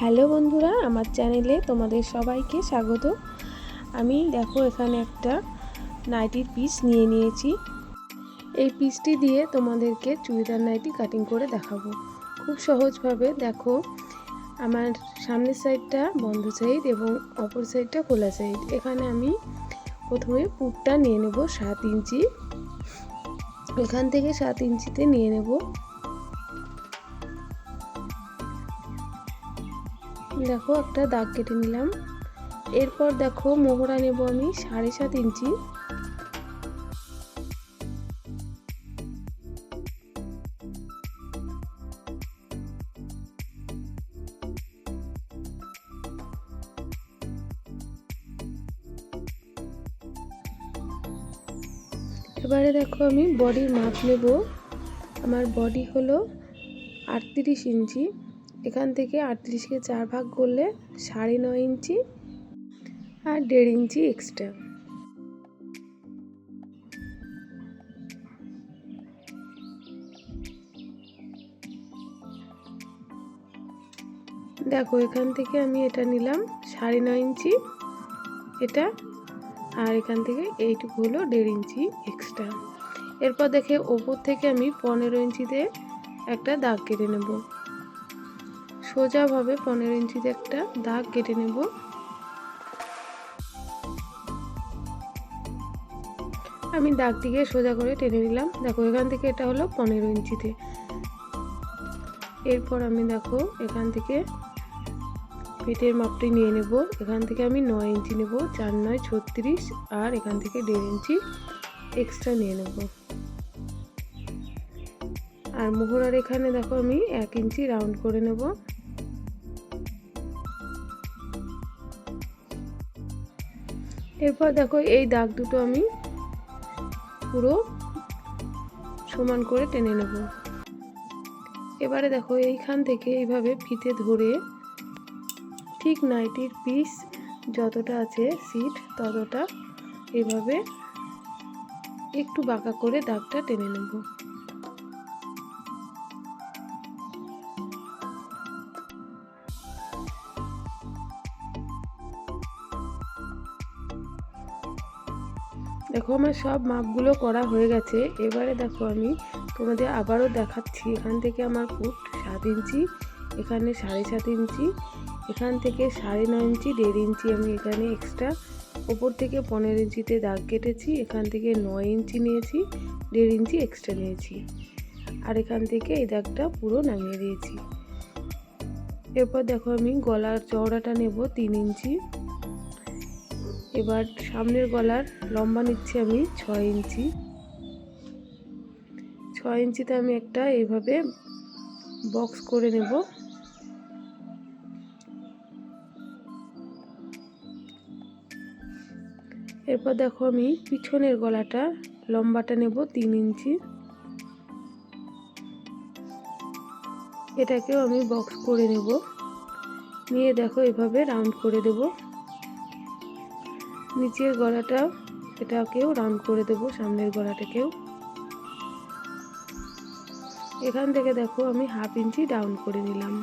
Hello বন্ধুরা, আমার চ্যানেলে তোমাদের সবাইকে স্বাগত। আমি দেখো এখানে একটা নাইটির পিস নিয়ে নিয়েছি। এই পিসটি দিয়ে তোমাদেরকে চুড়িদার নাইটি কাটিং করে দেখাবো। খুব সহজভাবে দেখো, আমার সামনের সাইডটা বন্ধ সাইড এবং অপর সাইডটা খোলা সাইড। এখানে আমি প্রথমে পুটটা নিয়ে নেব সাত ইঞ্চি। এখান থেকে সাত ইঞ্চিতে নিয়ে নেব। দেখো একটা দাগ কেটে নিলাম। এরপর দেখো মোহরা নেব আমি সাড়ে সাত ইঞ্চি। এবারে দেখো আমি বডির মাপ নেব। আমার বডি হলো আটত্রিশ ইঞ্চি। এখান থেকে আটত্রিশকে চার ভাগ করলে সাড়ে নয় ইঞ্চি আর দেড় ইঞ্চি এক্সট্রা। দেখো, এখান থেকে আমি এটা নিলাম সাড়ে নয় ইঞ্চি এটা, আর এখান থেকে এইটুকু হলো দেড় ইঞ্চি এক্সট্রা। এরপর দেখে ওপর থেকে আমি পনেরো ইঞ্চিতে একটা দাগ কেটে নেব। সোজাভাবে পনেরো ইঞ্চিতে একটা দাগ কেটে নেব। আমি দাগটিকে সোজা করে টেনে নিলাম। দেখো, এখান থেকে এটা হলো পনেরো ইঞ্চিতে। এরপর আমি দেখো, এখান থেকে পেটের মাপটি নিয়ে নেব। এখান থেকে আমি নয় ইঞ্চি নেব, চার নয় ছত্রিশ, আর এখান থেকে দেড় ইঞ্চি এক্সট্রা নিয়ে নেব। আর মোহরার এখানে দেখো, আমি এক ইঞ্চি রাউন্ড করে নেব। এরপর দেখো এই দাগ দুটো আমি পুরো সমান করে টেনে নেব। এবারে দেখো এইখান থেকে এইভাবে ফিতে ধরে ঠিক নাইটির পিস যতটা আছে সিট ততটা এভাবে একটু বাঁকা করে দাগটা টেনে নেব। দেখো আমার সব মাপগুলো করা হয়ে গেছে। এবারে দেখো আমি তোমাদের আবারও দেখাচ্ছি এখান থেকে আমার ফুট সাত ইঞ্চি, এখানে সাড়ে সাত ইঞ্চি, এখান থেকে সাড়ে নয় ইঞ্চি, দেড় ইঞ্চি। আমি এখানে এক্সট্রা ওপর থেকে পনেরো ইঞ্চিতে দাগ কেটেছি, এখান থেকে নয় ইঞ্চি নিয়েছি, দেড় ইঞ্চি এক্সট্রা নিয়েছি। আর এখান থেকে এই দাগটা পুরো নামিয়ে দিয়েছি। এরপর দেখো আমি গলার চওড়াটা নেব তিন ইঞ্চি। এবার সামনের গলার লম্বা নিচ্ছি আমি ছয় ইঞ্চি। ছয় ইঞ্চিতে আমি একটা এইভাবে বক্স করে নেব। এরপর দেখো আমি পিছনের গলাটা লম্বাটা নেব তিন ইঞ্চি। এটাকেও আমি বক্স করে নেব। নিয়ে দেখো এভাবে রাউন্ড করে দেব। নিচের গলাটা এটাকেও রাউন্ড করে দেব, সামনের গলাটাকেও। এখান থেকে দেখো আমি হাফ ইঞ্চি ডাউন করে নিলাম।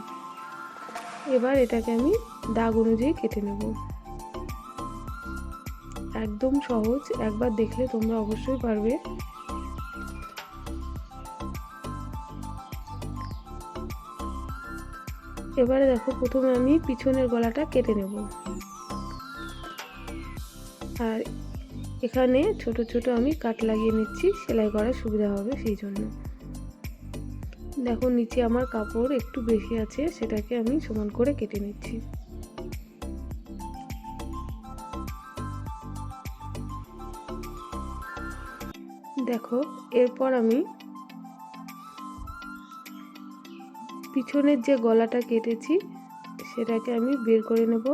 এবার এটাকে আমি দাগ অনুযায়ী কেটে নেব। একদম সহজ, একবার দেখলে তোমরা অবশ্যই পারবে। এবারে দেখো প্রথমে আমি পিছনের গলাটা কেটে নেব। আর এখানে ছোট ছোট আমি কাট লাগিয়ে নিচ্ছি, সেলাই করার সুবিধা হবে সেই জন্য। দেখো, নিচে আমার কাপড় একটু বেশি আছে, সেটাকে আমি সমান করে কেটে নিচ্ছি। দেখো, এরপর আমি পিছনের যে গলাটা কেটেছি, সেটাকে আমি বের করে নেব।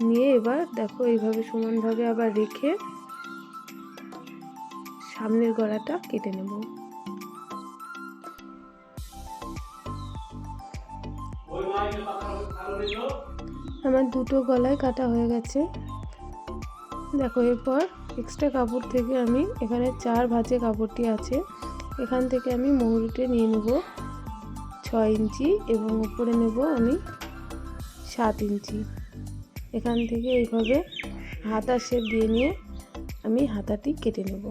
নিয়ে এবার দেখো এইভাবে সমানভাবে আবার রেখে সামনের গলাটা কেটে নেব। আমার দুটো গলায় কাটা হয়ে গেছে। দেখো এরপর এক্সট্রা কাপড় থেকে আমি এখানে চার ভাঁজে কাপড়টি আছে। এখান থেকে আমি মহুরিটে নিয়ে নেব ছয় ইঞ্চি এবং উপরে নেব আমি সাত ইঞ্চি। এখান থেকে এইভাবে হাতা শেপ দিয়ে নিয়ে আমি হাতাটি কেটে নেব।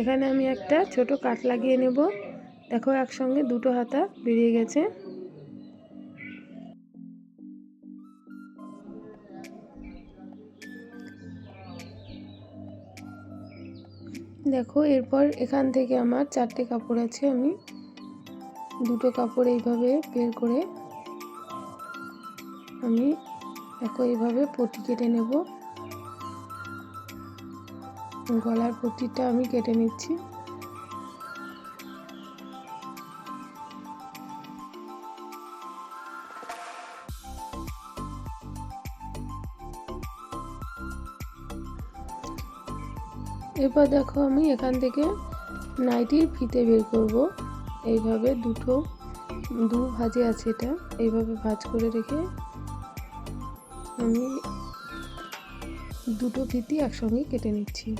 এখানে আমি একটা ছোট কাট লাগিয়ে নেব। দেখো একসঙ্গে দুটো হাতা বেরিয়ে গেছে। দেখো, এরপর এখান থেকে আমার চারটে কাপড় আছে, আমি দুটো কাপড় এইভাবে বের করে আমি দেখো এইভাবে পটি কেটে নেব। গলার পটিটা আমি কেটে নিচ্ছি। এরপর দেখো আমি এখান থেকে নাইটির ফিতে বের করব। এইভাবে দুটো, দু ভাজে আছে এটা। এইভাবে ভাজ করে রেখে আমি দুটো ফিতি একসঙ্গে কেটে নিচ্ছি।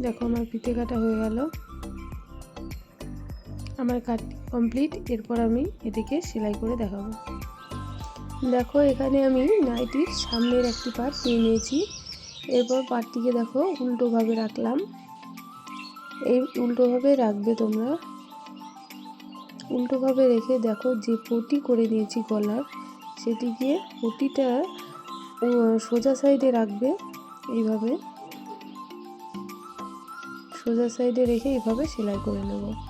দেখো আমার ফিতে কাটা হয়ে গেল। আমার কাট কমপ্লিট। এরপর আমি এটিকে সেলাই করে দেখাবো। দেখো, এখানে আমি নাইটির সামনের একটি পাট নিয়ে নিয়েছি। এরপর পাটটিকে দেখো, উল্টোভাবে রাখলাম। এই উল্টোভাবে রাখবে তোমরা। উল্টোভাবে রেখে দেখো, যে পটি করে নিয়েছি গলার সেটিকে পটিটা সোজা সাইডে রাখবে এইভাবে। সোজা সাইডে রেখে এইভাবে সেলাই করে নেব।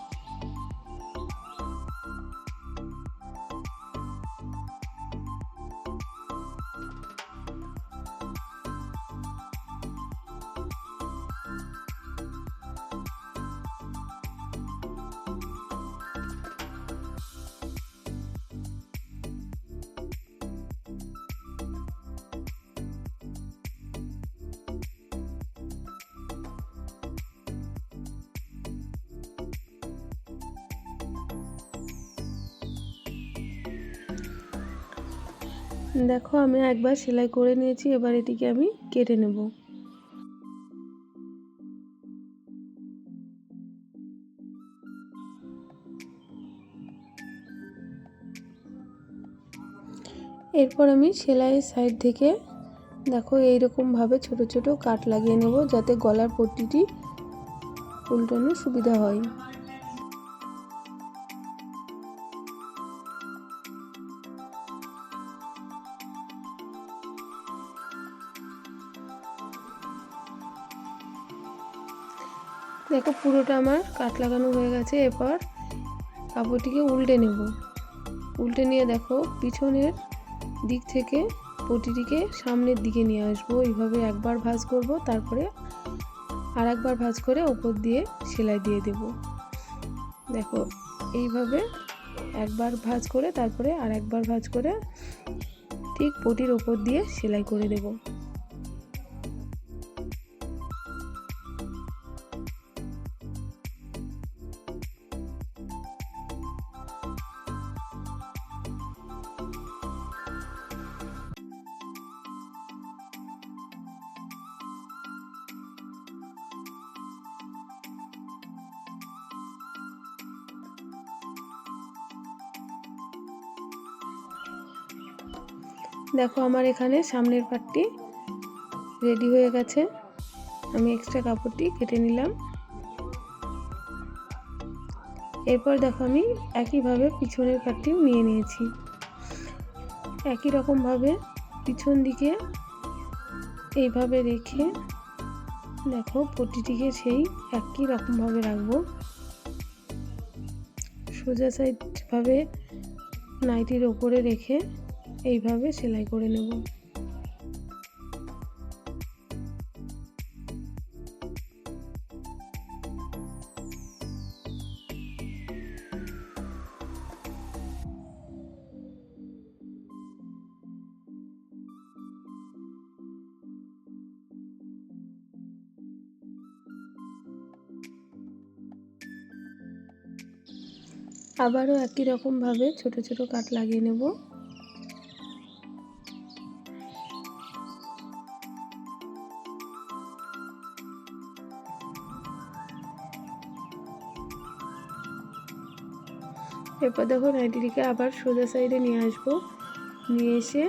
দেখো, আমি একবার সেলাই করে নিয়েছি, এবার এটিকে আমি কেটে নেব। এরপর আমি সেলাইয়ের সাইড থেকে, দেখো, এইরকমভাবে ছোট ছোট কাট লাগিয়ে নেব, যাতে গলার পট্টিটি উল্টানোর সুবিধা হয়। দেখো পুরোটা আমার কাট লাগানো হয়ে গেছে, এরপর কাপড়টিকে উল্টে নেব। উল্টে নিয়ে দেখো পিছনের দিক থেকে পটিটিকে সামনের দিকে নিয়ে আসব। এইভাবে একবার ভাঁজ করব, তারপরে আর একবার ভাঁজ করে ওপর দিয়ে সেলাই দিয়ে দেব। দেখো এইভাবে একবার ভাঁজ করে, তারপরে আর একবার ভাঁজ করে ঠিক পটির ওপর দিয়ে সেলাই করে দেবো। দেখো আমার এখানে সামনের পাটটি রেডি হয়ে গেছে। আমি এক্সট্রা কাপড়টি কেটে নিলাম। এরপর দেখো আমি একইভাবে পিছনের পাটটিও নিয়ে নিয়েছি। একই রকমভাবে পিছন দিকে এইভাবে রেখে দেখো পটিটিকে সেই একই রকমভাবে রাখব। সোজা সাইডভাবে নাইটির ওপরে রেখে এইভাবে সেলাই করে নেব। আবারও একই রকমভাবে ছোট ছোট কাট লাগিয়ে নেব। এরপর দেখো নাইটিটিকে আবার সোজা সাইডে নিয়ে আসব। নিয়ে এসে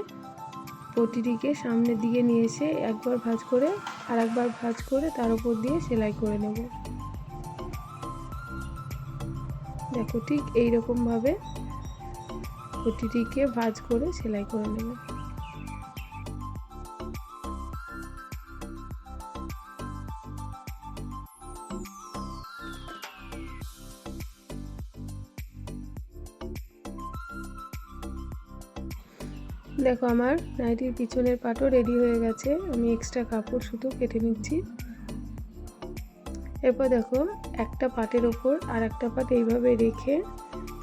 পটিটিকে সামনের দিকে নিয়ে এসে একবার ভাঁজ করে আর একবার ভাঁজ করে তার উপর দিয়ে সেলাই করে নেব। দেখো ঠিক এইরকমভাবে পটিটিকে ভাঁজ করে সেলাই করে নেব। দেখো আমার নাইটির পিছনের পাটও রেডি হয়ে গেছে। আমি এক্সট্রা কাপড় শুধু কেটে নিচ্ছি। এরপর দেখো, একটা পাটের ওপর আর একটা পাট এইভাবে রেখে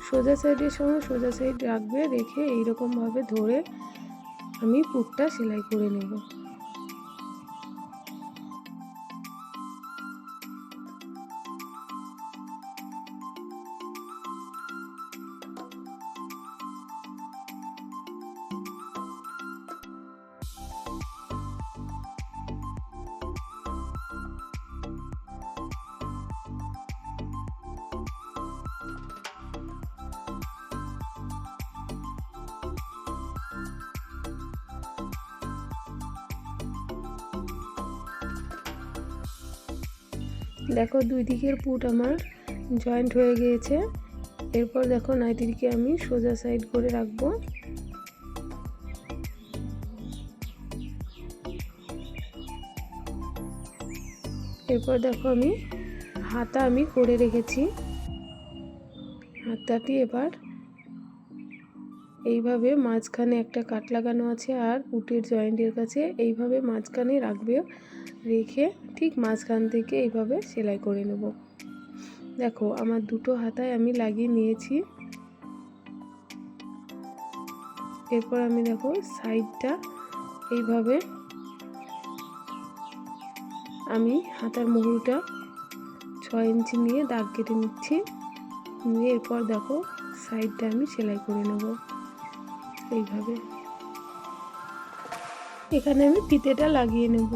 সোজা সাইডের সঙ্গে সোজা সাইড রাখবে, রেখে এইরকমভাবে ধরে আমি পুটটা সেলাই করে নেব। দেখো দুই দিকের পুট আমার জয়েন্ট হয়ে গিয়েছে। এরপর দেখো নাইটিকে আমি সোজা সাইড করে রাখব। এরপর দেখো আমি হাতা আমি করে রেখেছি। হাতাটি এবার এইভাবে মাঝখানে একটা কাট লাগানো আছে আর পুটের জয়েন্টের কাছে এইভাবে মাঝখানে রাখবে, রেখে ঠিক মাঝখান থেকে এইভাবে সেলাই করে নেব। দেখো, আমার দুটো হাতায় আমি লাগিয়ে নিয়েছি। এরপর আমি দেখো, সাইডটা এইভাবে আমি হাতার মুহুরটা ছয় ইঞ্চি নিয়ে দাগ কেটে নিচ্ছি। নিয়ে এরপর দেখো, সাইডটা আমি সেলাই করে নেব এইভাবে। এখানে আমি ফিতেটা লাগিয়ে নেব।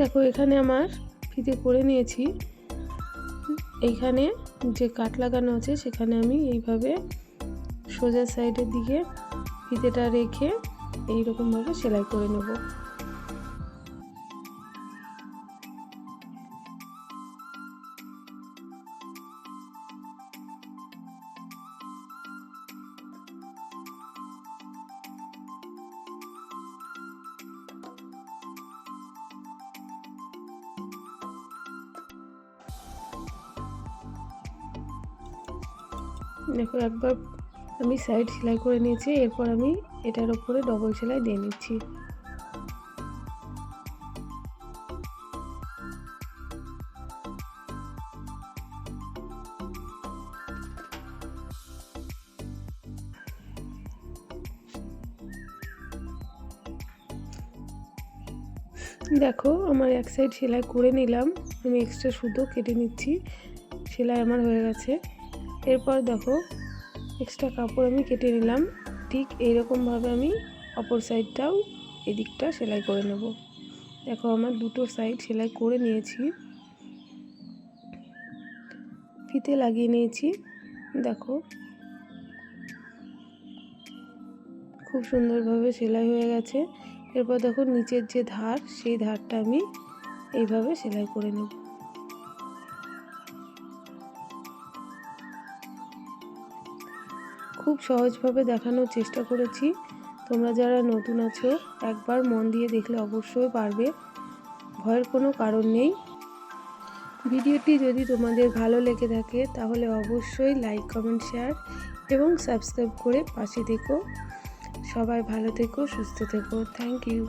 দেখো, এখানে আমার ফিতে করে নিয়েছি। এইখানে যে কাট লাগানো আছে, সেখানে আমি এইভাবে সোজা সাইডের দিকে ফিতেটা রেখে এইরকমভাবে সেলাই করে নেব। দেখো একবার আমি সাইড সেলাই করে নিয়েছি, এরপর আমি এটার ওপরে ডবল সেলাই দিয়ে নিচ্ছি। দেখো আমার এক সাইড সেলাই করে নিলাম, আমি এক্সট্রা সুতো কেটে নিচ্ছি, সেলাই আমার হয়ে গেছে। এরপর দেখো এক্সট্রা কাপড় আমি কেটে নিলাম। ঠিক এইরকমভাবে আমি অপর সাইডটাও এদিকটা সেলাই করে নেব। দেখো, আমার দুটো সাইড সেলাই করে নিয়েছি। ফিতে লাগিয়ে নিয়েছি। দেখো, খুব সুন্দরভাবে সেলাই হয়ে গেছে। এরপর দেখো, নিচের যে ধার, সেই ধারটা আমি এইভাবে সেলাই করে নেব। খুব সহজভাবে দেখানোর চেষ্টা করেছি। তোমরা যারা নতুন আছো, একবার মন দিয়ে দেখলে অবশ্যই পারবে। ভয়ের কোনো কারণ নেই। ভিডিওটি যদি তোমাদের ভালো লেগে থাকে, তাহলে অবশ্যই লাইক, কমেন্ট, শেয়ার এবং সাবস্ক্রাইব করে পাশে থেকো। সবাই ভালো থেকো, সুস্থ থেকো। Thank you.